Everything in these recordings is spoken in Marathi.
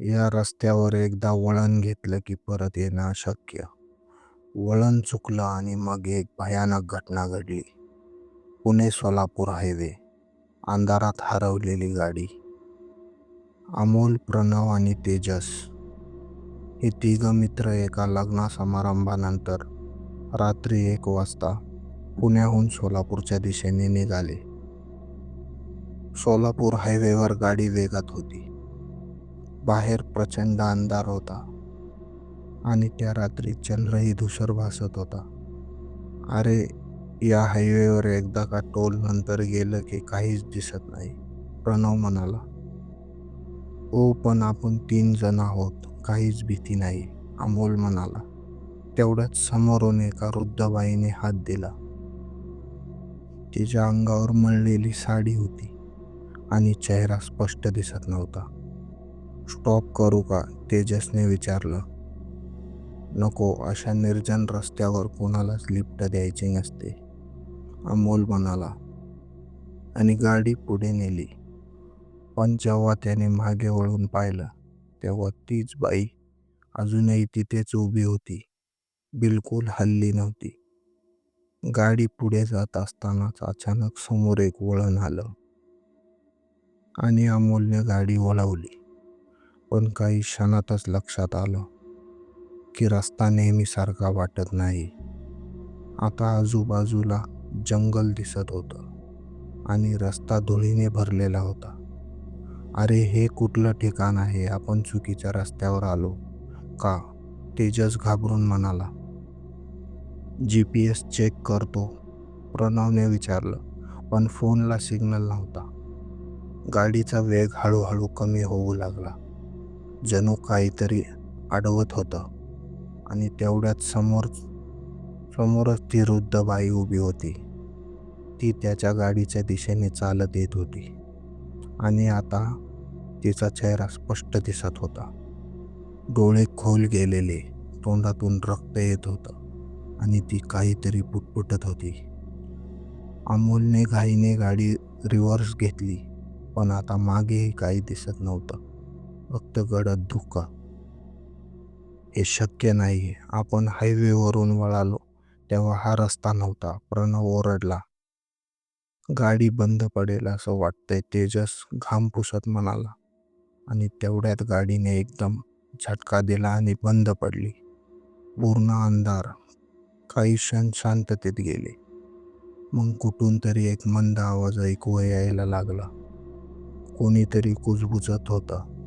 या रस्त्यावर एकदा वळण घेतलं की परत येणं अशक्य. वळण चुकलं आणि मग एक भयानक घटना घडली. पुणे सोलापूर हायवे अंधारात हरवलेली गाडी. अमोल प्रणव आणि तेजस. हे तिघं मित्र एका लग्न समारंभानंतर रात्री एक वाजता पुण्याहून सोलापूरच्या दिशेने निघाले. सोलापूर हायवेवर गाडी वेगात होती. बाहेर प्रचंड अंधार होता आणि त्या रात्री चंद्रही धुसर भासत होता. अरे या हायवेवर एकदा का टोल नंतर गेलं की काहीच दिसत नाही प्रणव म्हणाला. ओ पण आपण तीन जण आहोत काहीच भीती नाही अमोल म्हणाला. तेवढ्यात समोरून एका वृद्धबाईने हात दिला. तिच्या अंगावर मळलेली साडी होती आणि चेहरा स्पष्ट दिसत नव्हता. स्टॉप करू का? तेजसने विचारलं. नको अशा निर्जन रस्त्यावर कोणालाच लिफ्ट द्यायची नसते अमोल म्हणाला. आणि गाडी पुढे नेली. पण जेव्हा त्याने मागे वळून पाहिलं तेव्हा तीच बाई अजूनही तिथेच उभी होती. बिलकुल हल्ली नव्हती. गाडी पुढे जात असतानाच अचानक समोर एक वळण आलं. आणि अमोलने गाडी वळवली पण काही क्षणातच लक्षात आलं की रस्ता नेहमीसारखा वाटत नाही. आता आजूबाजूला जंगल दिसत होतं आणि रस्ता धुळीने भरलेला होता. अरे हे कुठलं ठिकाण आहे? आपण चुकीच्या रस्त्यावर आलो का? तेजस घाबरून म्हणाला. जी पी एस चेक करतो प्रणवने विचारलं पण फोनला सिग्नल नव्हता. गाडीचा वेग हळूहळू कमी होऊ लागला. जणू काहीतरी अडवत होतं. आणि तेवढ्यात समोर समोरच ती वृद्ध बाई उभी होती. ती त्याच्या गाडीच्या दिशेने चालत येत होती. आणि आता तिचा चेहरा स्पष्ट दिसत होता. डोळे खोल गेलेले तोंडातून रक्त येत होतं. आणि ती काहीतरी पुटपुटत होती. अमोलने घाईने गाडी रिव्हर्स घेतली पण आता मागेही काही दिसत नव्हतं. फक्त गडद धुका. हे शक्य नाही आपण हायवेवरून वळालो तेव्हा हा रस्ता नव्हता. प्रणव ओरडला. गाडी बंद पडेल असं वाटतंय तेजस घाम पुसत म्हणाला. आणि तेवढ्यात गाडीने एकदम झटका दिला आणि बंद पडली. पूर्ण अंधार. काही क्षण शांततेत गेले. मग कुठून तरी एक मंद आवाज ऐकू यायला लागला. कोणीतरी कुजबुजत होतं.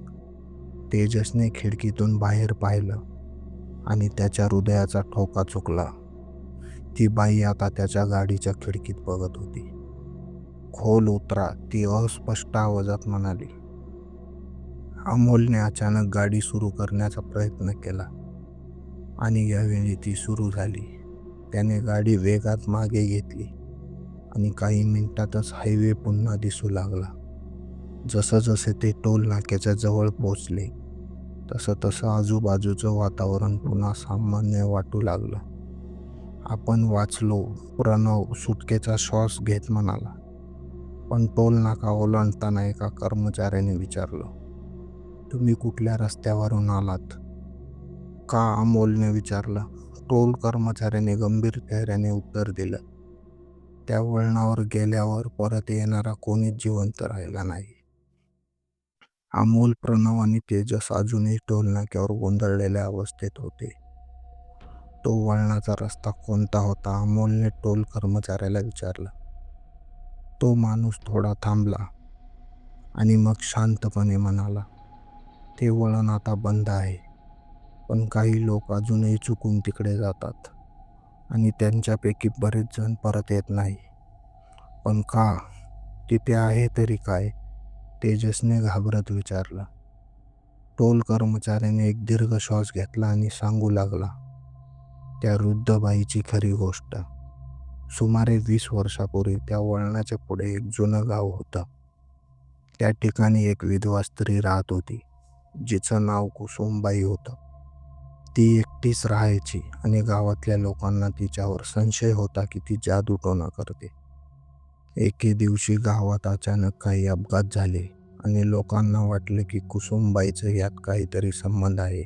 तेजसने खिडकीतून बाहेर पाहिलं आणि त्याच्या हृदयाचा ठोका चुकला. ती बाई आता त्याच्या गाडीच्या खिडकीत बघत होती. खोल उतरा ती अस्पष्ट आवाजात म्हणाली अमोलने अचानक गाडी सुरू करण्याचा प्रयत्न केला आणि यावेळी ती सुरू झाली. त्याने गाडी वेगात मागे घेतली आणि काही मिनिटातच हायवे पुन्हा दिसू लागला. जसं जसे ते टोल नाक्याच्या जवळ पोचले तसं तसं आजूबाजूचं वातावरण पुन्हा सामान्य वाटू लागलं. आपण वाचलो प्रणव सुटकेचा श्वास घेत म्हणाला. पण टोल नाका ओलांडताना एका कर्मचाऱ्याने विचारलं तुम्ही कुठल्या रस्त्यावरून आलात? का? अमोलने विचारलं. टोल कर्मचाऱ्याने गंभीर चेहऱ्याने उत्तर दिलं त्या वळणावर गेल्यावर परत येणारा कोणीच जिवंत राहिला नाही. अमोल प्रणव आणि तेजस अजूनही टोलनाक्यावर गोंधळलेल्या अवस्थेत होते. तो वळणाचा रस्ता कोणता होता अमोलने टोल कर्मचाऱ्याला विचारलं. तो माणूस थोडा थांबला आणि मग शांतपणे म्हणाला ते वळण आता बंद आहे पण काही लोक अजूनही चुकून तिकडे जातात आणि त्यांच्यापैकी बरेच जण परत येत नाही. पण का? तिथे आहे तरी काय? तेजसने घाबरत विचारलं. टोल कर्मचाऱ्याने एक दीर्घ श्वास घेतला आणि सांगू लागला त्या वृद्ध बाईची खरी गोष्ट. सुमारे वीस वर्षापूर्वी त्या वळणाच्या पुढे एक जुनं गाव होतं. त्या ठिकाणी एक विधवा स्त्री राहत होती जिचं नाव कुसुमबाई होतं. ती एकटीच राहायची आणि गावातल्या लोकांना तिच्यावर संशय होता की ती जादूटोना करते. एके दिवशी गावात अचानक काही अपघात झाले आणि लोकांना वाटले की कुसुमबाईचं यात काहीतरी संबंध आहे.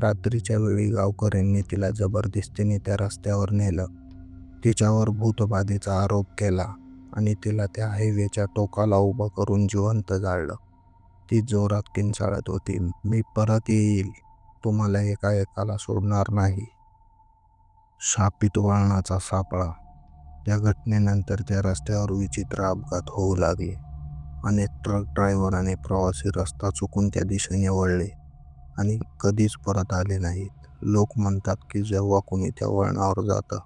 रात्रीच्या वेळी गावकऱ्यांनी तिला जबरदस्तीने त्या रस्त्यावर नेलं. तिच्यावर भूतबाधेचा आरोप केला आणि तिला त्या हायवेच्या टोकाला उभं करून जिवंत जाळलं. ती जोरात किंचाळत होती मी परत येईल. तुम्हाला एका एकाला सोडणार नाही. शापित वळणाचा सापळा. त्या घटनेनंतर त्या रस्त्यावर विचित्र अपघात होऊ लागले. अनेक ट्रक ड्रायव्हर आणि प्रवासी रस्ता चुकून त्या दिशेने वळले आणि कधीच परत आले नाहीत. लोक म्हणतात की जेव्हा कोणी त्या वळणावर जातं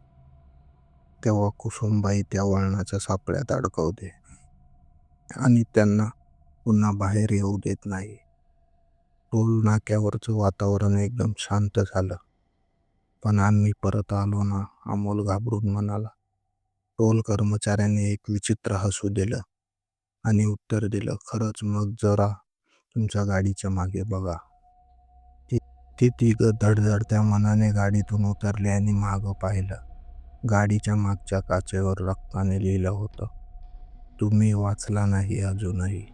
तेव्हा कुसुमबाई त्या वळणाच्या सापळ्यात अडकवते आणि त्यांना पुन्हा बाहेर येऊ देत नाही. टोल नाक्यावरचं वातावरण एकदम शांत झालं. पण आम्ही परत आलो ना अमोल घाबरून म्हणाला टोल कर्मचाऱ्याने एक विचित्र हसू दिलं आणि उत्तर दिलं खरंच मग जरा तुमच्या गाडीच्या मागे बघा. ती तिघं धडधडत्या मनाने गाडीतून उतरली आणि मागं पाहिलं. गाडीच्या मागच्या काचेवर रक्ताने लिहिलं होतं तुम्ही वाचला नाही अजूनही.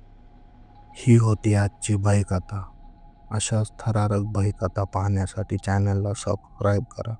ही होती आजची भयकथा. अशाच थरारक भयकथा पाहण्यासाठी चॅनलला सबस्क्राईब करा.